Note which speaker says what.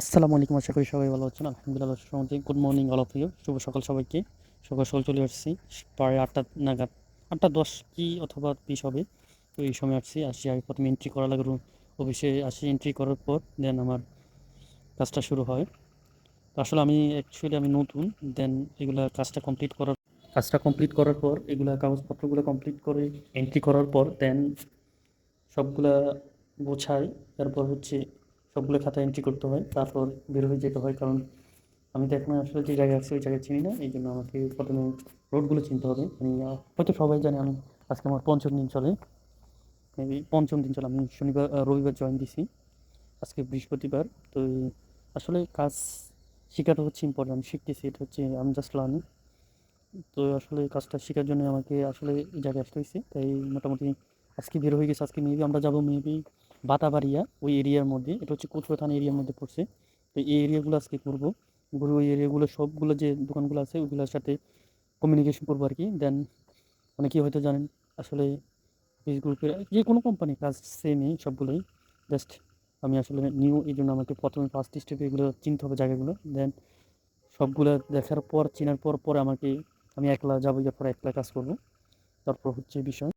Speaker 1: আসসালামু আলাইকুম, আশা করি সবাই ভালো আছেন। আলহামদুলিল্লাহ সমাজে good morning all of you শুভ সকাল সবাইকে। সকাল সকাল চলে আসছি। প্রায় আটটা নাগাদ, আটটা দশ কি অথবা বিশ হবে। তো এই সময় আসছি আসছি আগে প্রথমে এন্ট্রি করা লাগে অফিসে আসি এন্ট্রি করার পর দেন আমার কাজটা শুরু হয়। তো আসলে আমি অ্যাকচুয়ালি আমি নতুন দেন এগুলা কাজটা কমপ্লিট করার, কাজটা কমপ্লিট করার পর, এগুলা কাগজপত্রগুলো কমপ্লিট করে এন্ট্রি করার পর দেন সবগুলা গোছাই। তারপর হচ্ছে সবগুলো খাতা এন্ট্রি করতে হয়, তারপর বের হয়ে যেতে হয়। কারণ আমি তো এখন আসলে যে জায়গায় আছি, ওই জায়গায় চিনি না, এই জন্য আমাকে প্রথমে রোডগুলো চিনতে হবে। আমি, হয়তো সবাই জানে আমি আজকে আমার পঞ্চম দিন চলে। মেবি পঞ্চম দিন চলে, আমি শনিবার রবিবার জয়েন দিছি। আজকে বৃহস্পতিবার, তো আসলে কাজ শেখাটা হচ্ছে ইম্পর্টেন্ট আমি শিখতেছি, এটা হচ্ছে আমি জাস্ট লার্নিং তো আসলে কাজটা শেখার জন্য আমাকে আসলে এই জায়গায় আসতে হয়েছে। তাই মোটামুটি আজকে বের হয়ে গেছে, আজকে মেবি আমরা যাব মেবি বাতাবাড়িয়া, ওই এরিয়ার মধ্যে, এটা হচ্ছে কচুয়া থানা এরিয়ার মধ্যে পড়ছে। তো এই এরিয়াগুলো আজকে ঘুরবো ঘুরে ওই এরিয়াগুলো, সবগুলো যে দোকানগুলো আছে ওইগুলোর সাথে কমিউনিকেশন করব আর কি দেন অনেকেই হয়তো জানেন, আসলে এই গ্রুপের যে কোনো কোম্পানি কাজ সেমই সবগুলোই। জাস্ট আমি আসলে নিউ এই জন্য আমাকে প্রথমে ফার্স্ট স্টেপে এগুলো চিনতে হবে জায়গাগুলো। দেন সবগুলো দেখার পর, চেনার পর, পরে আমাকে আমি একলা যাব যার পর একলা কাজ করব। তারপর হচ্ছে বিষয়।